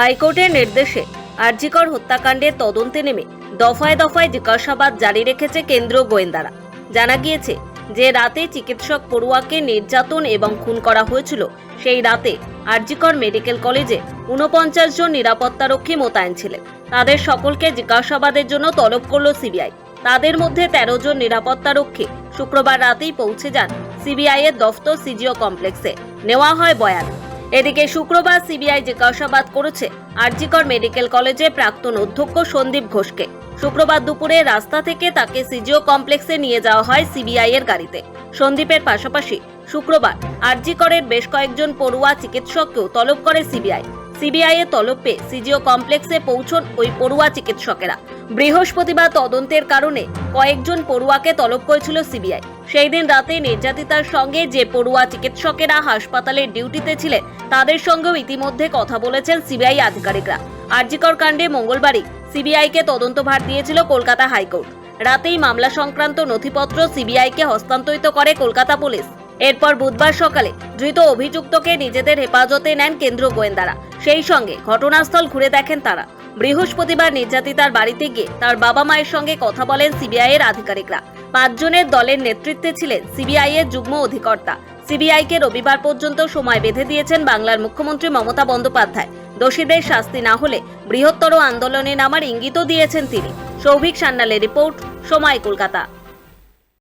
হাইকোর্টের নির্দেশে আরজিকর হত্যাকাণ্ডের তদন্তে নেমে দফায় দফায় জিজ্ঞাসাবাদ জারি রেখেছে কেন্দ্রীয় গোয়েন্দারা। জানা গিয়েছে যে রাতে চিকিৎসক পড়ুয়াকে নির্যাতন এবং খুন করা হয়েছিল, সেই রাতে আরজিকর মেডিকেল কলেজে উনপঞ্চাশ জন নিরাপত্তারক্ষী মোতায়েন ছিলেন। তাদের সকলকে জিজ্ঞাসাবাদের জন্য তলব করল সিবিআই। তাদের মধ্যে তেরো জন নিরাপত্তারক্ষী শুক্রবার রাতেই পৌঁছে যান সিবিআই এর দফতর সিজিও কমপ্লেক্সে। নেওয়া হয় বয়ান। এদিকে শুক্রবার সিবিআই জিজ্ঞাসাবাদ করেছে আরজিকর মেডিকেল কলেজে প্রাক্তন অধ্যক্ষ সন্দীপ ঘোষকে। শুক্রবার দুপুরে রাস্তা থেকে তাকে সিজিও কমপ্লেক্সে নিয়ে যাওয়া হয় সিবিআই এর গাড়িতে। সন্দীপের পাশাপাশি শুক্রবার আরজিকরের বেশ কয়েকজন পড়ুয়া চিকিৎসককেও তলব করে সিবিআই। সিবিআই এর তলব পেয়ে সিজিও কমপ্লেক্সে পৌঁছন ওই পড়ুয়া চিকিৎসকেরা। বৃহস্পতিবার তদন্তের কারণে কয়েকজন পড়ুয়াকে তলব করেছিল সিবিআই। সেই দিন রাতে নির্যাতিতার সঙ্গে যে পড়ুয়া চিকিৎসকেরা হাসপাতালের ডিউটিতে ছিলেন, তাদের সঙ্গেও ইতিমধ্যে কথা বলেছেন সিবিআই আধিকারিকরা। আরজিকর কাণ্ডে মঙ্গলবারই সিবিআইকে তদন্তভার দিয়েছিল কলকাতা হাইকোর্ট। রাতেই মামলা সংক্রান্ত নথিপত্র সিবিআইকে হস্তান্তরিত করে কলকাতা পুলিশ। এরপর বুধবার সকালে ধৃত অভিযুক্তকে নিজেদের হেফাজতে নেন কেন্দ্র গোয়েন্দারা। সেই সঙ্গে ঘটনাস্থল ঘুরে দেখেন তারা। বৃহস্পতিবার নির্যাতিতার বাড়িতে গিয়ে তার বাবা মায়ের সঙ্গে কথা বলেন সিবিআই এর আধিকারিকরা। পাঁচজনের দলের নেতৃত্বে ছিলেন সিবিআই এর যুগ্ম অধিকর্তা। সিবিআইকে রবিবার পর্যন্ত সময় বেঁধে দিয়েছেন বাংলার মুখ্যমন্ত্রী মমতা বন্দ্যোপাধ্যায়। দোষীদের শাস্তি না হলে বৃহত্তর আন্দোলনে নামার ইঙ্গিতও দিয়েছেন তিনি। সৌভিক সান্যালের রিপোর্ট, সময় কলকাতা।